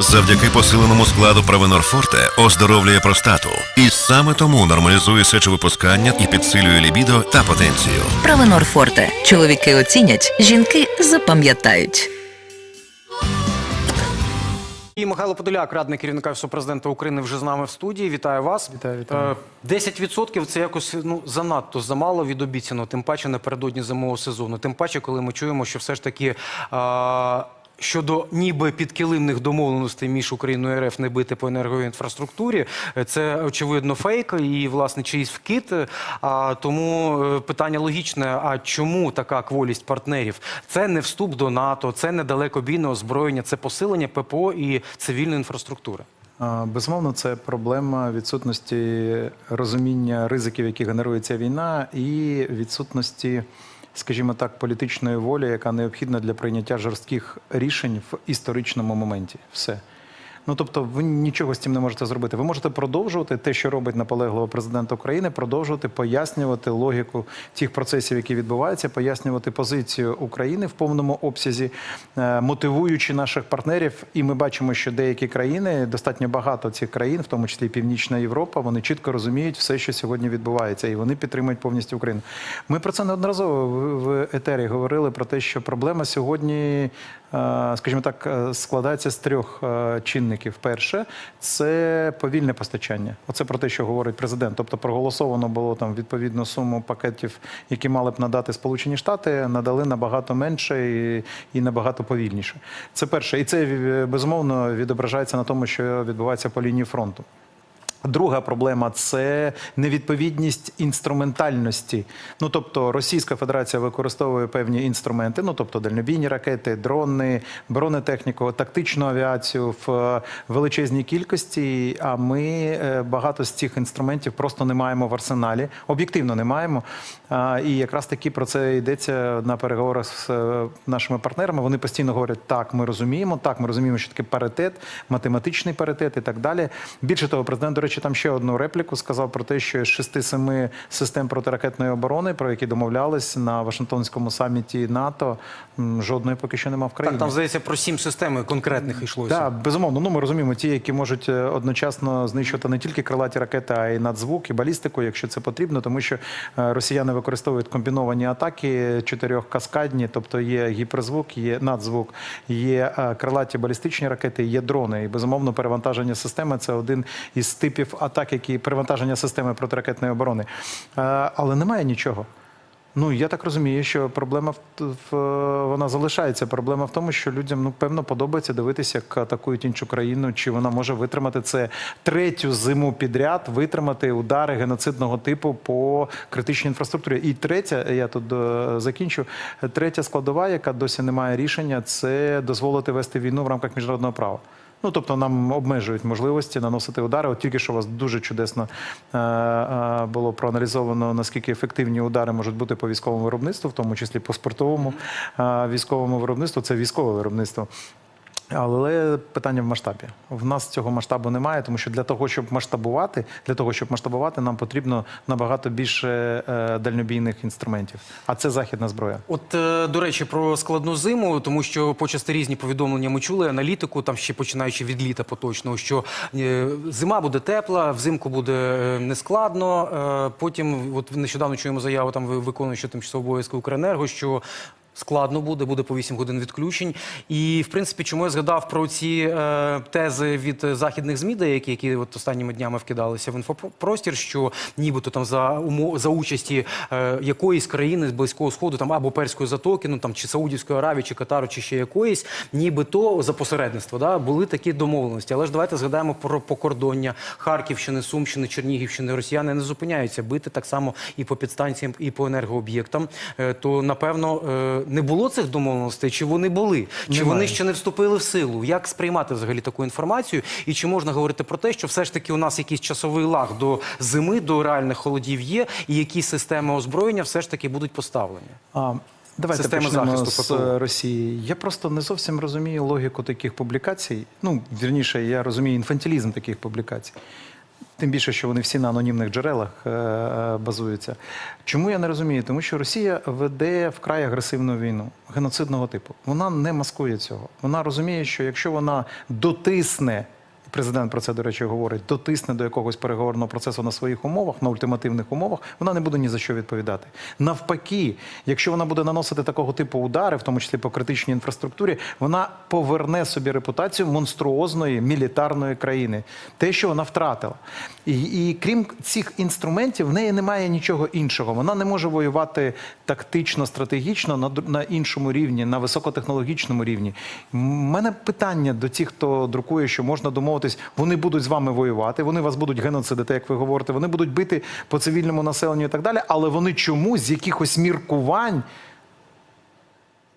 Завдяки посиленому складу Провенор Форте оздоровлює простату. І саме тому нормалізує сечовипускання і підсилює лібідо та потенцію. Правонор Форте. Чоловіки оцінять, жінки запам'ятають. І Михайло Подоляк, радник керівника Офісу президента України, вже з нами в студії. Вітаю вас. Вітаю, вітаю. Е, 10% це якось ну занадто замало від обіцяного, тим паче напередодні зимового сезону. Тим паче, коли ми чуємо, що все ж таки. е, Щодо ніби підкилимних домовленостей між Україною і РФ не бити по енергоінфраструктурі, е, це очевидно фейк і власне чиїсь вкид. А тому е, питання логічне: а чому така кволість партнерів? Це не вступ до НАТО, це не далекобійне озброєння, це посилення ППО і цивільної інфраструктури. Безумовно, це проблема відсутності розуміння ризиків, які генерує ця війна, і відсутності, скажімо так, політичної волі, яка необхідна для прийняття жорстких рішень в історичному моменті. Все. Ну тобто, ви нічого з цим не можете зробити. Ви можете продовжувати те, що робить наполегливо президент України, продовжувати пояснювати логіку тих процесів, які відбуваються, пояснювати позицію України в повному обсязі, е, мотивуючи наших партнерів. І ми бачимо, що деякі країни, достатньо багато цих країн, в тому числі Північна Європа, вони чітко розуміють все, що сьогодні відбувається, і вони підтримують повністю Україну. Ми про це неодноразово в етері говорили про те, що проблема сьогодні, скажімо так, е, складається з трьох е, чинників. Перше, це повільне постачання. Оце про те, що говорить президент. Тобто проголосовано було там відповідну суму пакетів, які мали б надати Сполучені Штати, надали набагато менше і, і набагато повільніше. Це перше, і це е, безумовно відображається на тому, що відбувається по лінії фронту. Друга проблема це невідповідність інструментальності. Ну тобто Російська Федерація використовує певні інструменти, ну тобто дальнобійні ракети, дрони, бронетехніку, тактичну авіацію в е, величезній кількості. А ми е, багато з цих інструментів просто не маємо в арсеналі. Об'єктивно не маємо. І якраз таки про це йдеться на переговорах з е, нашими партнерами. Вони постійно говорять: так, ми розуміємо, так, ми розуміємо, що таке паритет, математичний паритет і так далі. Більше того, президент, до речі, там ще одну репліку сказав про те, що з шести-семи систем протиракетної оборони, про які домовлялись на Вашингтонському саміті НАТО, жодної поки що немає в країні. Так, там здається про сім систем конкретних йшлося. Так, безумовно. Ну ми розуміємо ті, які можуть е, одночасно знищувати не тільки крилаті ракети, а й надзвук і балістику, якщо це потрібно, тому що е, росіяни використовують комбіновані атаки чотирьохкаскадні, тобто є гіперзвук, є надзвук, є е, крилаті балістичні ракети, є дрони. І безумовно перевантаження системи це один із типів атак, які перевантаження системи протиракетної оборони. Е, Але немає нічого. Ну я так розумію, що проблема в, в вона залишається. Проблема в тому, що людям ну певно подобається дивитися, як атакують іншу країну, чи вона може витримати це третю зиму підряд, витримати удари геноцидного типу по критичній інфраструктурі. І третя, я тут е, закінчу. Третя складова, яка досі не має рішення, це дозволити вести війну в рамках міжнародного права. Ну, тобто нам обмежують можливості наносити удари. От тільки що у вас дуже чудесно е, е, було проаналізовано, наскільки ефективні удари можуть бути по військовому виробництву, в тому числі по спортовому е, військовому виробництву. Це військове виробництво. Але питання в масштабі. В нас цього масштабу немає, тому що для того, щоб масштабувати, для того, щоб масштабувати, нам потрібно набагато більше е, дальнобійних інструментів. А це західна зброя. От е, до речі, про складну зиму, тому що почасти різні повідомлення ми чули аналітику, там ще починаючи від літа поточного, що е, зима буде тепла, взимку буде нескладно. Потім, от нещодавно чуємо заяву там ви- виконуючого тимчасового обов'язки Укренерго, що. Складно буде, буде по 8 годин відключень. І, в принципі, чому я згадав про ці е, тези від західних ЗМІ, деякі, які от останніми днями вкидалися в інфопростір, що нібито там за умо, за участі е, якоїсь країни з Близького Сходу, там або Перської затоки, ну там чи Саудівської Аравії, чи Катару, чи ще якоїсь, нібито за посередництво, да, були такі домовленості. Але ж давайте згадаємо про покордоння Харківщини, Сумщини, Чернігівщини. Росіяни не зупиняються бити так само і по підстанціям, і по енергооб'єктам. Е, то напевно е, не було цих домовленостей, чи вони були, чи Немає. вони ще не вступили в силу. Як сприймати взагалі таку інформацію? І чи можна говорити про те, що все ж таки у нас якийсь часовий лаг до зими, до реальних холодів є, і які системи озброєння все ж таки будуть поставлені? А, давайте Система почнемо захисту з Росії. Я просто не зовсім розумію логіку таких публікацій. Ну, вірніше, я розумію інфантилізм таких публікацій. Тим більше, що вони всі на анонімних джерелах е, е, базуються. Чому я не розумію? Тому що Росія веде вкрай агресивну війну геноцидного типу. Вона не маскує цього. Вона розуміє, що якщо вона дотисне. Президент про це, до речі, говорить, дотисне до якогось переговорного процесу на своїх умовах, на ультимативних умовах, вона не буде ні за що відповідати. Навпаки, якщо вона буде наносити такого типу удари, в тому числі по критичній інфраструктурі, вона поверне собі репутацію монструозної мілітарної країни, те, що вона втратила. І, і крім цих інструментів, в неї немає нічого іншого. Вона не може воювати тактично, стратегічно на, на іншому рівні, на високотехнологічному рівні. У мене питання до тих, хто друкує, що можна домовитись, вони будуть з вами воювати, вони вас будуть геноцидити, як ви говорите, вони будуть бити по цивільному населенню і так далі, але вони чомусь з якихось міркувань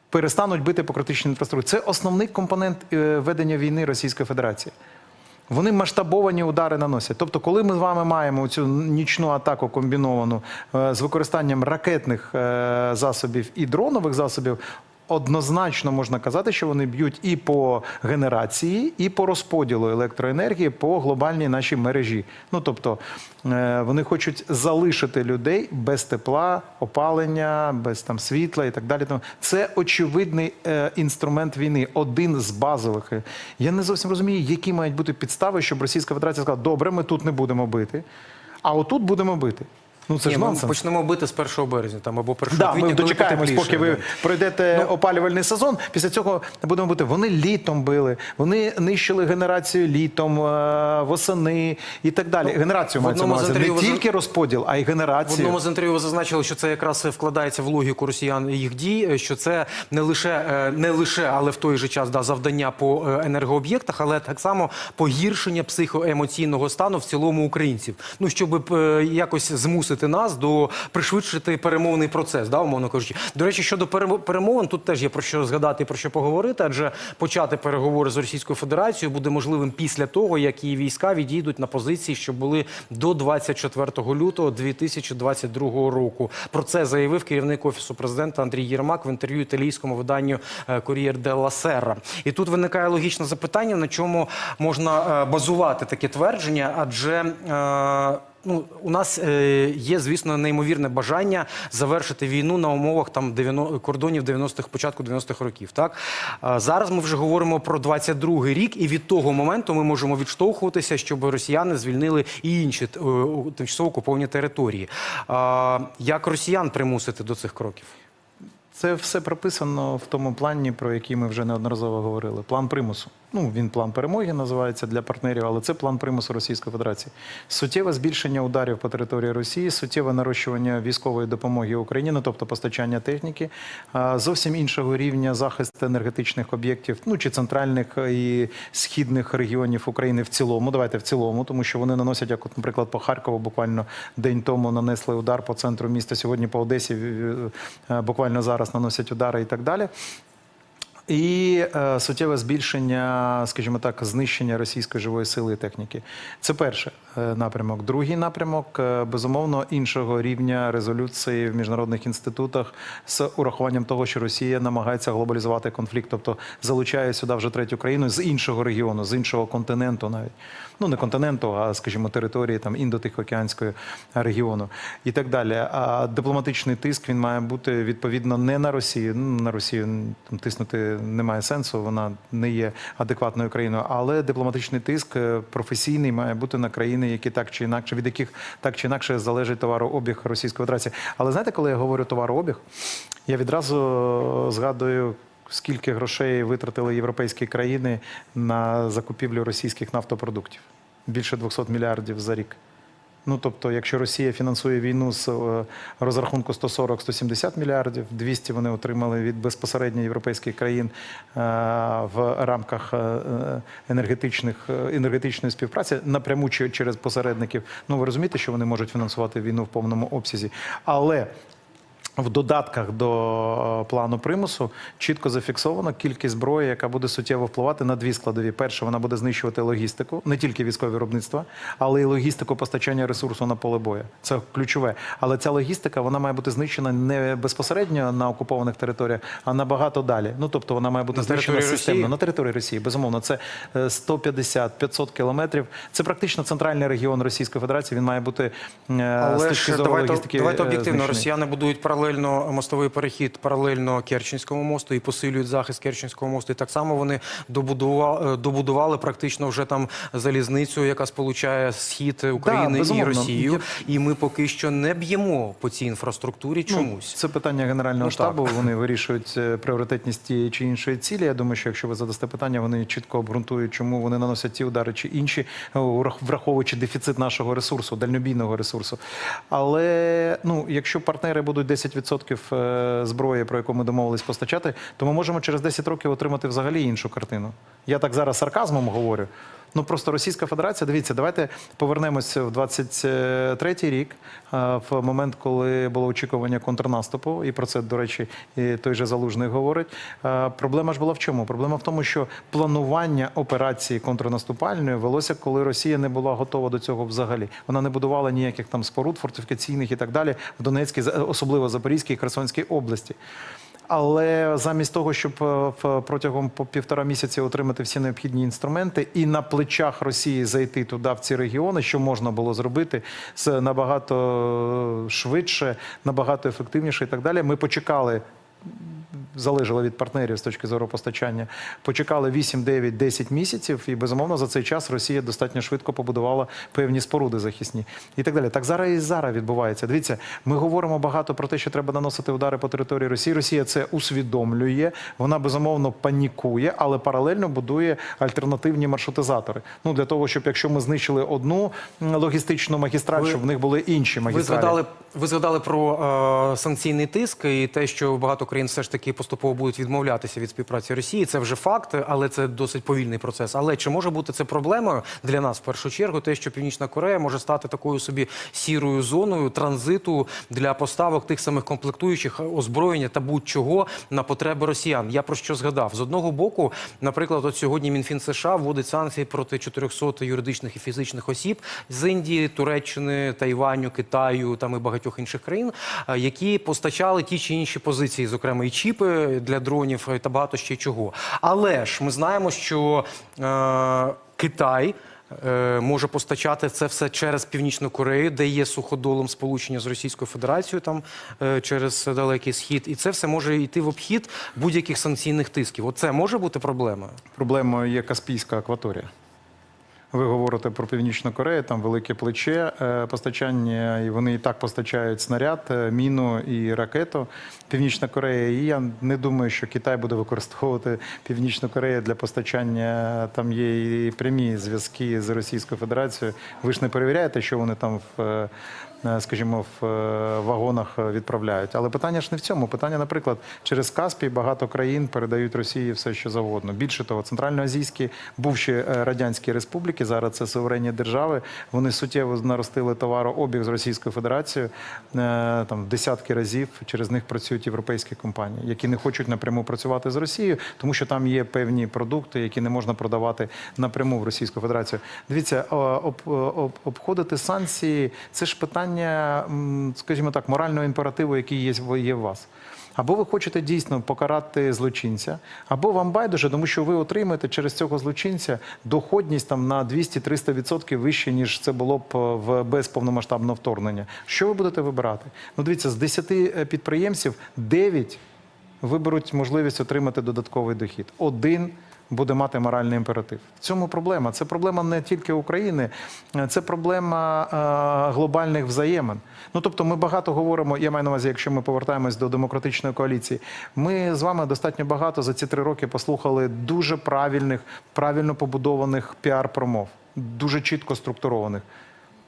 перестануть бити по критичній інфраструктурі. Це основний компонент е, ведення війни Російської Федерації. Вони масштабовані удари наносять. Тобто, коли ми з вами маємо цю нічну атаку комбіновану е, з використанням ракетних е, засобів і дронових засобів. Однозначно можна казати, що вони б'ють і по генерації, і по розподілу електроенергії по глобальній нашій мережі. Ну тобто е, вони хочуть залишити людей без тепла, опалення, без там світла і так далі. Це очевидний е, інструмент війни, один з базових. Я не зовсім розумію, які мають бути підстави, щоб Російська Федерація сказала, добре, ми тут не будемо бити, а отут будемо бити. Ну це Ні, ж ми нонсенс. почнемо бити з 1 березня там або 1 Да, квітня, ми коли дочекаємось, потепліше, поки ви да. пройдете опалювальний сезон. Після цього будемо бити. Вони літом били, вони нищили генерацію літом, е, восени і так далі. Генерацію в мається на одному з увазі. інтерв'ю не ви- тільки розподіл, а й В генерацію. одному з інтерв'ю ви зазначили, що це якраз вкладається в логіку росіян і їх дій, що це не лише е, не лише, але в той же час да, завдання по е, енергооб'єктах, але так само погіршення психоемоційного стану в цілому українців. Ну щоб е, якось змусити нас до пришвидшити перемовний процес, да, умовно кажучи. До речі, щодо перемовин, тут теж є про що згадати про що поговорити, адже почати переговори з Російською Федерацією буде можливим після того, як її війська відійдуть на позиції, що були до 24 лютого 2022 року. Про це заявив керівник офісу президента Андрій Єрмак в інтерв'ю італійському виданню Кор'єр де ла Сера. І тут виникає логічне запитання, на чому можна е, базувати таке твердження, адже. е, Ну, у нас е, є, звісно, неймовірне бажання завершити війну на умовах там 90, кордонів 90-х, початку 90-х років. Так а зараз ми вже говоримо про 22-й рік, і від того моменту ми можемо відштовхуватися, щоб росіяни звільнили і інші е, тимчасово окуповані території. А, як росіян примусити до цих кроків? Це все прописано в тому плані, про який ми вже неодноразово говорили. План примусу. Ну, він план перемоги називається для партнерів, але це план примусу Російської Федерації. Суттєве збільшення ударів по території Росії, суттєве нарощування військової допомоги Україні, ну, тобто постачання техніки, зовсім іншого рівня захист енергетичних об'єктів, ну чи центральних і східних регіонів України в цілому. Давайте в цілому, тому що вони наносять, як, наприклад, по Харкову, буквально день тому нанесли удар по центру міста. Сьогодні по Одесі е, е, буквально зараз наносять удари і так далі. І е, суттєве збільшення, скажімо так, знищення російської живої сили і техніки. Це перший е, напрямок. Другий напрямок е, безумовно іншого рівня резолюції в міжнародних інститутах з урахуванням того, що Росія намагається глобалізувати конфлікт, тобто залучає сюди вже третю країну з іншого регіону, з іншого континенту, навіть ну не континенту, а скажімо, території там індотихоокеанського регіону і так далі. А дипломатичний тиск він має бути відповідно не на Росію. Ну на Росію там тиснути немає сенсу, вона не є адекватною країною. Але дипломатичний тиск е, професійний має бути на країни, які так чи інакше, від яких так чи інакше залежить товарообіг Російської Федерації. Але знаєте, коли я говорю товарообіг, я відразу е, згадую. Скільки грошей витратили європейські країни на закупівлю російських нафтопродуктів? Більше 200 мільярдів за рік. Ну тобто, якщо Росія фінансує війну з е, розрахунку 140-170 мільярдів, 200 вони отримали від безпосередньо європейських країн е, в рамках е, енергетичних енергетичної співпраці напряму через посередників. Ну ви розумієте, що вони можуть фінансувати війну в повному обсязі, але В додатках до е, плану примусу чітко зафіксовано кількість зброї, яка буде суттєво впливати на дві складові. Перше, вона буде знищувати логістику, не тільки військові виробництва, але й логістику постачання ресурсу на поле бою. Це ключове. Але ця логістика вона має бути знищена не безпосередньо на окупованих територіях, а набагато далі. Ну тобто вона має бути На знищена системно Росії? на території Росії. Безумовно, це е, 150-500 кілометрів. Це практично центральний регіон Російської Федерації. Він має бути е, з точки зору давайте, логістики. давайте е, об'єктивно. Росіяни будують паралельно мостовий перехід паралельно Керченському мосту і посилюють захист Керченського мосту. І так само вони добудували, добудували практично вже там залізницю, яка сполучає схід України і. Росію. І ми поки що не б'ємо по цій інфраструктурі чомусь. Це питання Генерального Ну, штабу. так. Вони вирішують е, пріоритетність тієї чи іншої цілі. Я думаю, що якщо ви задасте питання, вони чітко обґрунтують, чому вони наносять ті удари чи інші, е, враховуючи дефіцит нашого ресурсу, дальнобійного ресурсу. Але ну, якщо партнери будуть 10% е, зброї, про яку ми домовились постачати, то ми можемо через 10 років отримати взагалі іншу картину. Я так зараз сарказмом говорю. Ну просто Російська Федерація, дивіться, давайте повернемося в 23-й рік, е, в момент, коли було очікування контрнаступу, і про це, до речі, і той же Залужний говорить. Е, Проблема ж була в чому? Проблема в тому, що планування операції контрнаступальної велося, коли Росія не була готова до цього взагалі. Вона не будувала ніяких там споруд фортифікаційних і так далі в Донецькій, особливо Запорізькій і Херсонській області. Але замість того, щоб е, протягом півтора місяці отримати всі необхідні інструменти і на плечах Росії зайти туди в ці регіони, що можна було зробити з набагато швидше, набагато ефективніше і так далі. Ми почекали. Залежало від партнерів з точки зору постачання. Почекали 8, 9, 10 місяців, і безумовно за цей час Росія достатньо швидко побудувала певні споруди захисні і так далі. Так зараз і зараз відбувається. Дивіться, ми говоримо багато про те, що треба наносити удари по території Росії. Росія це усвідомлює. Вона безумовно панікує, але паралельно будує альтернативні маршрутизатори. Ну для того, щоб якщо ми знищили одну логістичну магістраль, Ви- щоб в них були інші Ви згадали, ви згадали про е, санкційний тиск і те, що багато країн все ж таки поступово будуть відмовлятися від співпраці Росії. Це вже факт, але це досить повільний процес. Але чи може бути це проблемою для нас в першу чергу? Те, що Північна Корея може стати такою собі сірою зоною транзиту для поставок тих самих комплектуючих озброєння та будь-чого на потреби росіян. Я про що згадав з одного боку, наприклад, от сьогодні Мінфін США вводить санкції проти 400 юридичних і фізичних осіб з Індії, Туреччини, Тайваню, Китаю там і багатьох інших країн, які постачали ті чи інші позиції, зокрема і чіпи для дронів е, та багато ще чого. Але ж ми знаємо, що е, Китай. е, Може постачати це все через Північну Корею, де є суходолом сполучення з Російською Федерацією, там е, через далекий схід, і це все може йти в обхід будь-яких санкційних тисків. Оце може бути проблемою. Проблемою є Каспійська акваторія. Ви говорите про Північну Корею, там велике плече е, постачання, і вони і так постачають снаряд, е, міну і ракету. Північна Корея. І я не думаю, що Китай буде використовувати Північну Корею для постачання. Там є і прямі зв'язки з Російською Федерацією. Ви ж не перевіряєте, що вони там в. Е, Скажімо, в е, вагонах е, відправляють. Але питання ж не в цьому. Питання, наприклад, через Каспій багато країн передають Росії все, що завгодно. Більше того, центральноазійські бувші радянські республіки, зараз це суверенні держави. Вони суттєво наростили товарообіг з Російською Федерацією там десятки разів. Через них працюють європейські компанії, які не хочуть напряму працювати з Росією, тому що там є певні продукти, які не можна продавати напряму в Російську Федерацію. Дивіться, об, об, обходити санкції це ж питання, м, скажімо так, морального імперативу, який є, є в вас. Або ви хочете дійсно покарати злочинця, або вам байдуже, тому що ви отримаєте через цього злочинця доходність там на 200-300% вище, ніж це було б е, в без повномасштабного вторгнення. Що ви будете вибирати? Ну, дивіться, з 10 е, підприємців 9 виберуть можливість отримати додатковий дохід. Один буде мати моральний імператив. В цьому проблема. Це проблема не тільки України, це проблема е, глобальних взаємин. Ну тобто, ми багато говоримо. Я маю на увазі, якщо ми повертаємось до демократичної коаліції. Ми з вами достатньо багато за ці три роки послухали дуже правильних, правильно побудованих піар-промов, дуже чітко структурованих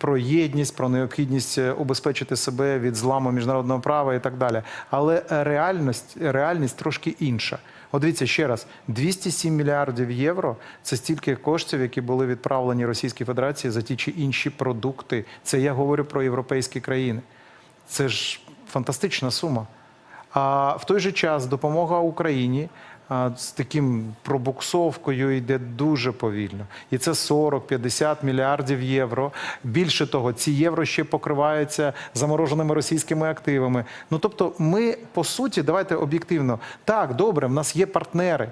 про єдність, про необхідність е, убезпечити себе від зламу міжнародного права і так далі. Але е, реальність, реальність трошки інша. От дивіться ще раз: 207 мільярдів євро це стільки коштів, які були відправлені Російській Федерації за ті чи інші продукти. Це я говорю про європейські країни. Це ж фантастична сума. А в той же час допомога Україні з таким пробуксовкою йде дуже повільно. І це 40-50 мільярдів євро. Більше того, ці євро ще покриваються замороженими російськими активами. Ну тобто, ми по суті, давайте об'єктивно, так, добре, в нас є партнери.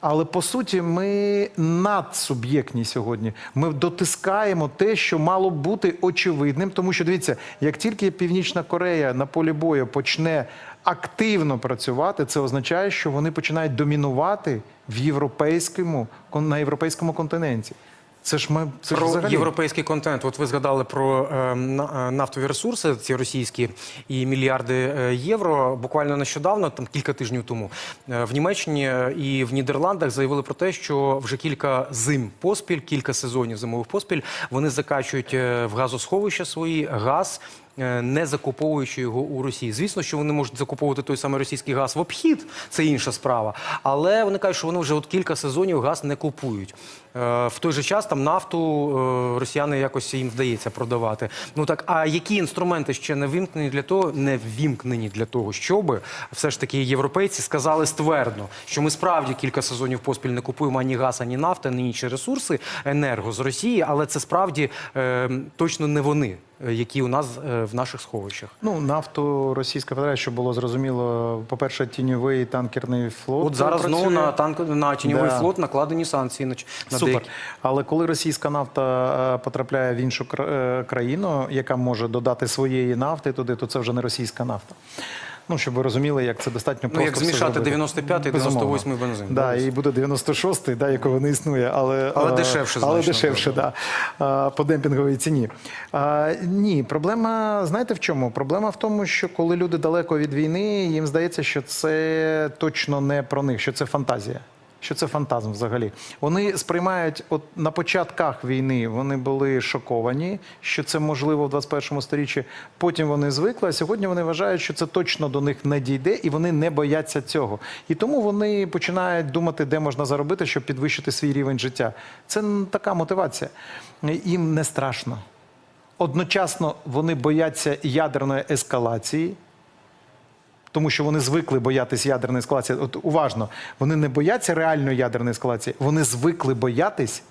Але по суті, ми надсуб'єктні сьогодні. Ми дотискаємо те, що мало бути очевидним, тому що дивіться, як тільки Північна Корея на полі бою почне активно працювати, це означає, що вони починають домінувати в європейському на європейському континенті. Це ж ми це ж Про взагалі. європейський контент. От ви згадали про е, на- е, нафтові ресурси, ці російські і мільярди е, євро. Буквально нещодавно, там кілька тижнів тому, е, в Німеччині і в Нідерландах заявили про те, що вже кілька зим поспіль, кілька сезонів зимових поспіль, вони закачують в газосховища свої газ. Е, Не закуповуючи його у Росії, звісно, що вони можуть закуповувати той самий російський газ в обхід, це інша справа. Але вони кажуть, що вони вже от кілька сезонів газ не купують. Е, В той же час там нафту е, росіяни якось їм вдається продавати. Ну так, а які інструменти ще не вимкнені для того, не ввімкнені для того, щоб все ж таки європейці сказали ствердно, що ми справді кілька сезонів поспіль не купуємо ані газ, ані нафти, ані інші ресурси енерго з Росії, але це справді е, точно не вони, які у нас е, в наших сховищах. Ну, нафту Російська Федерація, щоб було зрозуміло, по-перше, тіньовий танкерний флот. От зараз працює. знову на танк на тіньовий Да. флот накладені санкції на, на Супер. деякі. Але коли російська нафта е, потрапляє в іншу кра- е, країну, яка може додати своєї нафти туди, то це вже не російська нафта. Ну, щоб ви розуміли, як це достатньо Ну, як змішати зробити. 95-й, Безумовно. 98-й бензин. Да, і буде 96-й, да, якого не існує, але, Але е, дешевше Але значно, дешевше, да. Е, по демпінговій ціні. А, Ні, проблема, знаєте в чому? Проблема в тому, що коли люди далеко від війни, їм здається, що це точно не про них, що це фантазія. Що це фантазм взагалі? Вони сприймають, от на початках війни вони були шоковані, що це можливо в 21 сторіччі. Потім вони звикли. А сьогодні вони вважають, що це точно до них не дійде, і вони не бояться цього. І тому вони починають думати, де можна заробити, щоб підвищити свій рівень життя. Це така мотивація. Їм не страшно. Одночасно вони бояться ядерної ескалації тому що вони звикли боятись ядерної ескалації. От уважно, вони не бояться реальної ядерної ескалації, вони звикли боятись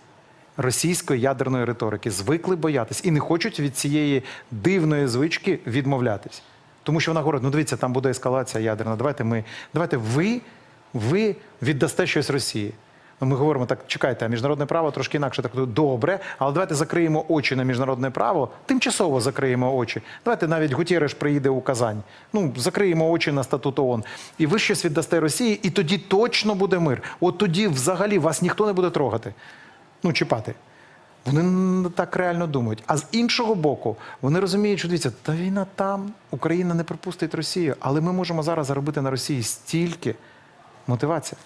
російської ядерної риторики, звикли боятись і не хочуть від цієї дивної звички відмовлятись. Тому що вона говорить: ну дивіться, там буде ескалація ядерна. Давайте ми, давайте ви, ви віддасте щось Росії. Ну, Ми говоримо так, чекайте, а міжнародне право трошки інакше. Так добре, але давайте закриємо очі на міжнародне право, тимчасово закриємо очі. Давайте навіть Гутєреш приїде у Казань. Ну, закриємо очі на статут ООН. І ви щось віддасте Росії, і тоді точно буде мир. От тоді взагалі вас ніхто не буде трогати. Ну, чіпати. Вони так реально думають. А з іншого боку, вони розуміють, що дивіться, та війна там, Україна не пропустить Росію, але ми можемо зараз заробити на Росії стільки мотивація.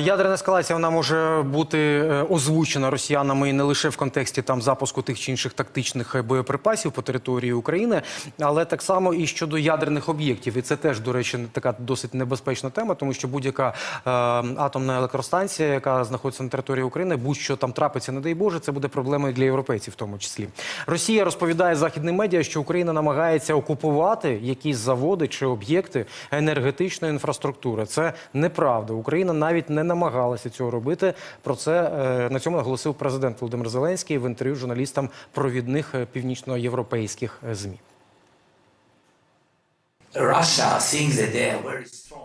Ядерна ескалація вона може бути е, озвучена росіянами і не лише в контексті там запуску тих чи інших тактичних е, боєприпасів по території України, але так само і щодо ядерних об'єктів. І це теж, до речі, така досить небезпечна тема, тому що будь-яка е, атомна електростанція, яка знаходиться на території України, будь-що там трапиться, не дай Боже, це буде проблемою для європейців, в тому числі. Росія розповідає західним медіа, що Україна намагається окупувати якісь заводи чи об'єкти енергетичної інфраструктури. Це неправда. Україна навіть не намагалася цього робити. Про це е, на цьому наголосив президент Володимир Зеленський в інтерв'ю журналістам провідних е, північноєвропейських е, змі.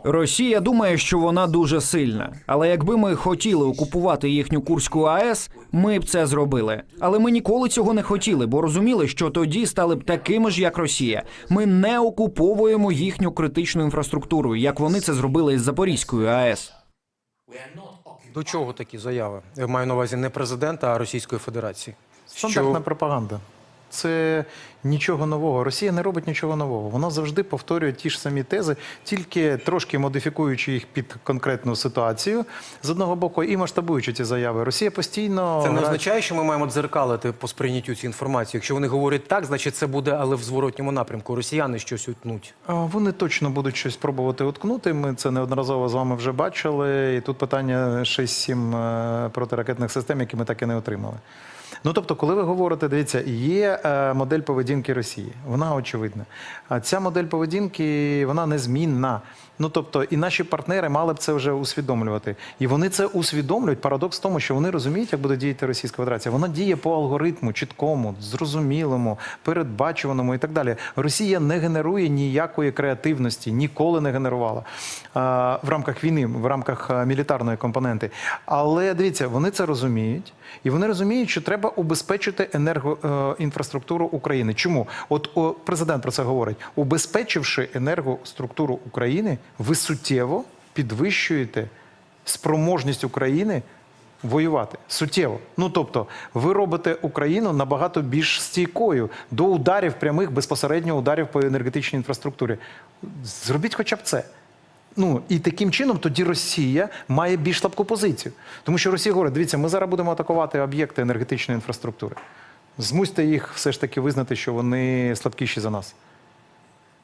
Росія думає, що вона дуже сильна. Але якби ми хотіли окупувати їхню Курську АЕС, ми б це зробили. Але ми ніколи цього не хотіли, бо розуміли, що тоді стали б такими ж, як Росія. Ми не окуповуємо їхню критичну інфраструктуру, як вони це зробили із Запорізькою АЕС. До чого такі заяви? Я маю на увазі не президента, а Російської Федерації. Стандартна пропаганда. Це нічого нового. Росія не робить нічого нового. Вона завжди повторює ті ж самі тези, тільки трошки модифікуючи їх під конкретну ситуацію з одного боку і масштабуючи ці заяви. Росія постійно Це не означає, що ми маємо дзеркалити по сприйняттю цієї інформації. Якщо вони говорять так, значить це буде, але в зворотньому напрямку. Росіяни щось утнуть. Вони точно будуть щось пробувати уткнути. Ми це неодноразово з вами вже бачили. І тут питання 6-7 е, протиракетних систем, які ми так і не отримали. Ну тобто, коли ви говорите, дивіться, є е, модель поведінки Росії. Вона очевидна. А ця модель поведінки вона незмінна. Ну тобто, і наші партнери мали б це вже усвідомлювати. І вони це усвідомлюють. Парадокс в тому, що вони розуміють, як буде діяти Російська Федерація. Вона діє по алгоритму, чіткому, зрозумілому, передбачуваному і так далі. Росія не генерує ніякої креативності, ніколи не генерувала а, в рамках війни, в рамках мілітарної компоненти. Але дивіться, вони це розуміють, і вони розуміють, що треба убезпечити енергоінфраструктуру України. Чому? От о, президент про це говорить: убезпечивши енергоструктуру України, ви суттєво підвищуєте спроможність України воювати суттєво. Ну тобто, ви робите Україну набагато більш стійкою до ударів прямих безпосередньо ударів по енергетичній інфраструктурі. Зробіть хоча б це. Ну і таким чином тоді Росія має більш слабку позицію. Тому що Росія говорить: дивіться, ми зараз будемо атакувати об'єкти енергетичної інфраструктури. Змусьте їх все ж таки визнати, що вони слабкіші за нас.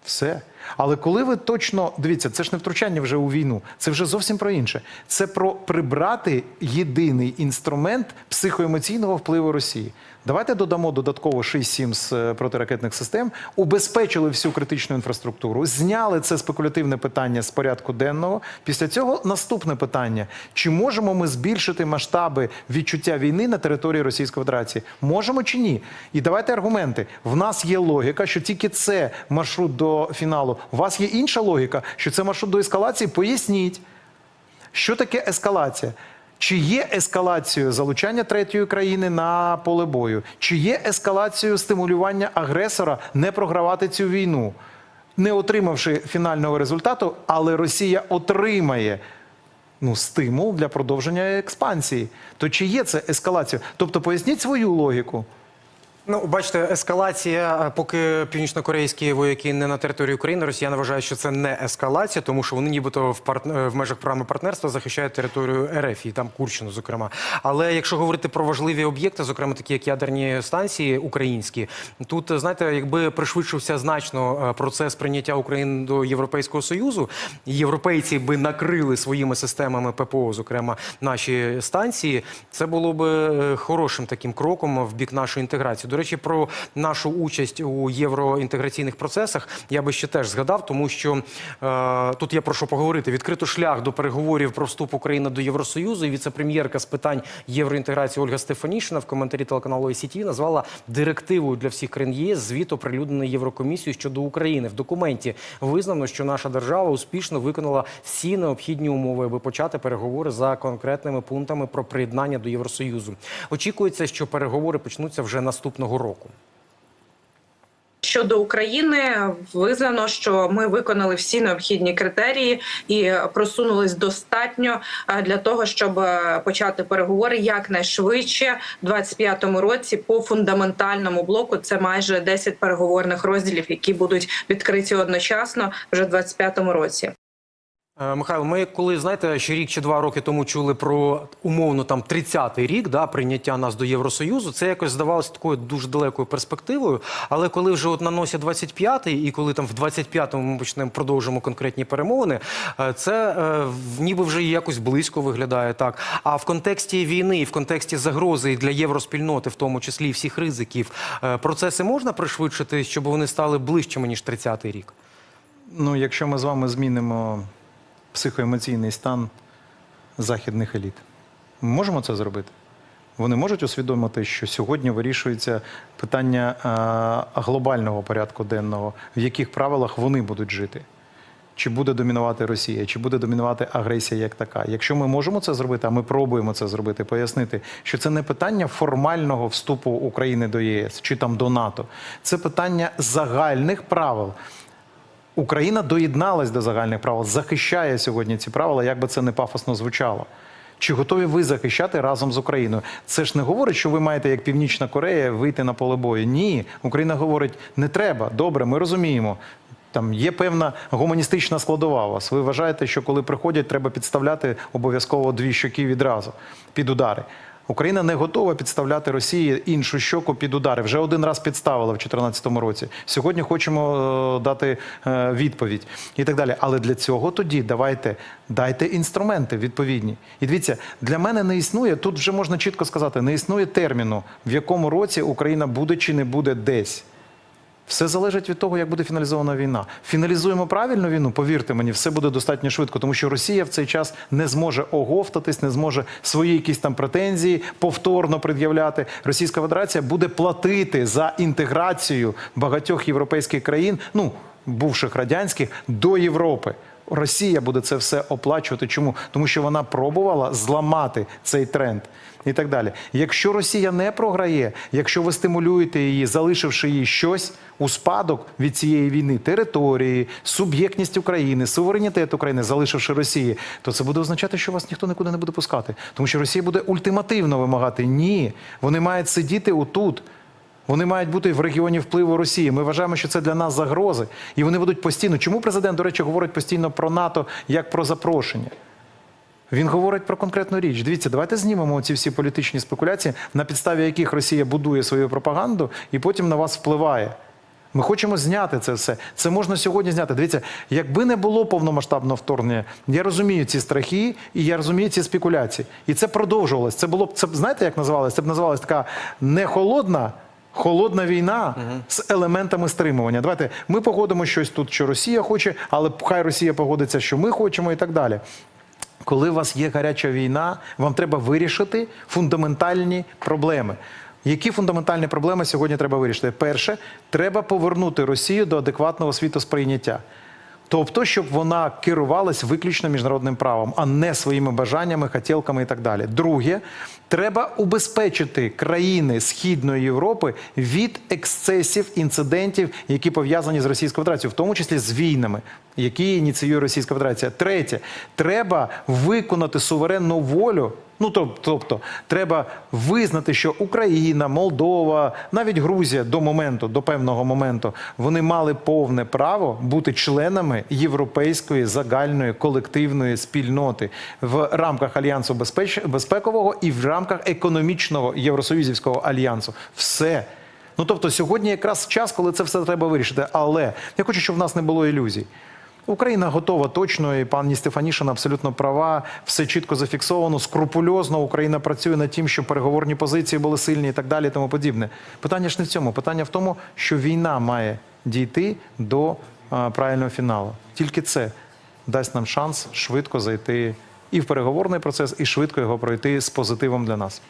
Все. Але коли ви точно дивіться, це ж не втручання вже у війну, це вже зовсім про інше. Це про прибрати єдиний інструмент психоемоційного впливу Росії. Давайте додамо додатково 6-7 з е, протиракетних систем, убезпечили всю критичну інфраструктуру, зняли це спекулятивне питання з порядку денного. Після цього наступне питання: чи можемо ми збільшити масштаби відчуття війни на території Російської Федерації? Можемо чи ні? І давайте аргументи. В нас є логіка, що тільки це маршрут до фіналу. У вас є інша логіка, що це маршрут до ескалації. Поясніть. Що таке ескалація? Чи є ескалацією залучання третьої країни на поле бою? Чи є ескалацією стимулювання агресора не програвати цю війну, не отримавши фінального результату, але Росія отримає ну, стимул для продовження експансії? То чи є це ескалація? Тобто поясніть свою логіку. Ну, бачите, ескалація, е, поки північнокорейські вояки не на території України, росіяни вважають, що це не ескалація, тому що вони нібито в партн- в межах програми партнерства захищають територію РФ і там Курщину, зокрема. Але якщо говорити про важливі об'єкти, зокрема такі як ядерні станції українські, тут знаєте, якби пришвидшився значно е, процес прийняття України до Європейського союзу, європейці би накрили своїми системами ППО, зокрема наші станції, це було е, хорошим таким кроком в бік нашої інтеграції. До речі, про нашу участь у євроінтеграційних процесах я би ще теж згадав, тому що е, тут є про що поговорити. Відкрито шлях до переговорів про вступ України до Євросоюзу. І віце-прем'єрка з питань євроінтеграції Ольга Стефанішина в коментарі телеканалу ICTV назвала директивою для всіх країн ЄС звіт оприлюднений Єврокомісією щодо України. В документі визнано, що наша держава успішно виконала всі необхідні умови, аби почати переговори за конкретними пунктами про приєднання до Євросоюзу. Очікується, що переговори почнуться вже наступного року. Щодо України визнано, що ми виконали всі необхідні критерії і просунулись достатньо для того, щоб е, почати переговори якнайшвидше в 25-му році по фундаментальному блоку. Це майже 10 переговорних розділів, які будуть відкриті одночасно вже в 25-му році. Е, Михайло, ми коли знаєте, ще рік чи два роки тому чули про умовно там 30-й рік да, прийняття нас до Євросоюзу, це якось здавалося такою дуже далекою перспективою. Але коли вже от на носі 25-й, і коли там в 25-му ми почнемо продовжимо конкретні перемовини, е, це е, ніби вже якось близько виглядає так. А в контексті війни, в контексті загрози для євроспільноти, в тому числі всіх ризиків, е, процеси можна пришвидшити, щоб вони стали ближчими ніж 30-й рік. Ну, якщо ми з вами змінимо психоемоційний стан західних еліт, ми можемо це зробити? Вони можуть усвідомити, що сьогодні вирішується питання а, глобального порядку денного, в яких правилах вони будуть жити. Чи буде домінувати Росія, чи буде домінувати агресія як така? Якщо ми можемо це зробити, а ми пробуємо це зробити, пояснити, що це не питання формального вступу України до ЄС чи там до НАТО, це питання загальних правил. Україна доєдналась до загальних правил, захищає сьогодні ці правила, як би це не пафосно звучало. Чи готові ви захищати разом з Україною? Це ж не говорить, що ви маєте, як Північна Корея, вийти на поле бою. Ні, Україна говорить, не треба. Добре, ми розуміємо. Там є певна гуманістична складова у вас. Ви вважаєте, що коли приходять, треба підставляти обов'язково дві щоки відразу під удари. Україна не готова підставляти Росії іншу щоку під удари. Вже один раз підставила в 2014 році. Сьогодні хочемо е, дати е, відповідь і так далі. Але для цього тоді давайте дайте інструменти відповідні. І дивіться, для мене не існує тут. Вже можна чітко сказати, не існує терміну, в якому році Україна буде чи не буде десь. Все залежить від того, як буде фіналізована війна. Фіналізуємо правильну війну, повірте мені, все буде достатньо швидко, тому що Росія в цей час не зможе оговтатись, не зможе свої якісь там претензії повторно пред'являти. Російська Федерація буде платити за інтеграцію багатьох європейських країн, ну бувших радянських, до Європи. Росія буде це все оплачувати. Чому? Тому що вона пробувала зламати цей тренд і так далі. Якщо Росія не програє, якщо ви стимулюєте її, залишивши їй щось у спадок від цієї війни, території, суб'єктність України, суверенітет України, залишивши Росії, то це буде означати, що вас ніхто нікуди не буде пускати. Тому що Росія буде ультимативно вимагати. Ні, вони мають сидіти отут. Вони мають бути в регіоні впливу Росії. Ми вважаємо, що це для нас загрози, і вони будуть постійно. Чому президент, до речі, говорить постійно про НАТО як про запрошення? Він говорить про конкретну річ. Дивіться, давайте знімемо ці всі політичні спекуляції, на підставі яких Росія будує свою пропаганду і потім на вас впливає. Ми хочемо зняти це все. Це можна сьогодні зняти. Дивіться, якби не було повномасштабного вторгнення, я розумію ці страхи і я розумію ці спекуляції. І це продовжувалось. Це було б це знаєте, як називалось? Це б називалась така не холодна. Холодна війна з елементами стримування. Давайте ми погодимо щось тут, що Росія хоче, але хай Росія погодиться, що ми хочемо, і так далі. Коли у вас є гаряча війна, вам треба вирішити фундаментальні проблеми. Які фундаментальні проблеми сьогодні треба вирішити? Перше, треба повернути Росію до адекватного світосприйняття. Тобто, щоб вона керувалась виключно міжнародним правом, а не своїми бажаннями, хотілками і так далі. Друге, треба убезпечити країни Східної Європи від ексцесів інцидентів, які пов'язані з Російською Федерацією, в тому числі з війнами, які ініціює Російська Федерація. Третє, треба виконати суверенну волю. Ну тобто, треба визнати, що Україна, Молдова, навіть Грузія до моменту, до певного моменту, вони мали повне право бути членами європейської загальної колективної спільноти в рамках альянсу безпеч... безпекового і в рамках економічного євросоюзівського альянсу. Все. Ну тобто, сьогодні якраз час, коли це все треба вирішити. Але я хочу, щоб в нас не було ілюзій. Україна готова точно, і пані Стефанішина абсолютно права. Все чітко зафіксовано, скрупульозно. Україна працює над тим, щоб переговорні позиції були сильні і так далі. І тому подібне. Питання ж не в цьому. Питання в тому, що війна має дійти до а, правильного фіналу. Тільки це дасть нам шанс швидко зайти і в переговорний процес, і швидко його пройти з позитивом для нас.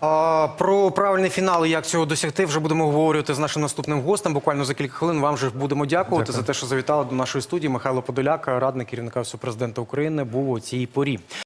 А, про правильний фінал і як цього досягти вже будемо говорити з нашим наступним гостем. Буквально за кілька хвилин вам же будемо дякувати Дякую. за те, що завітали до нашої студії. Михайло Подоляк, радник керівника Офісу президента України, був у цій порі.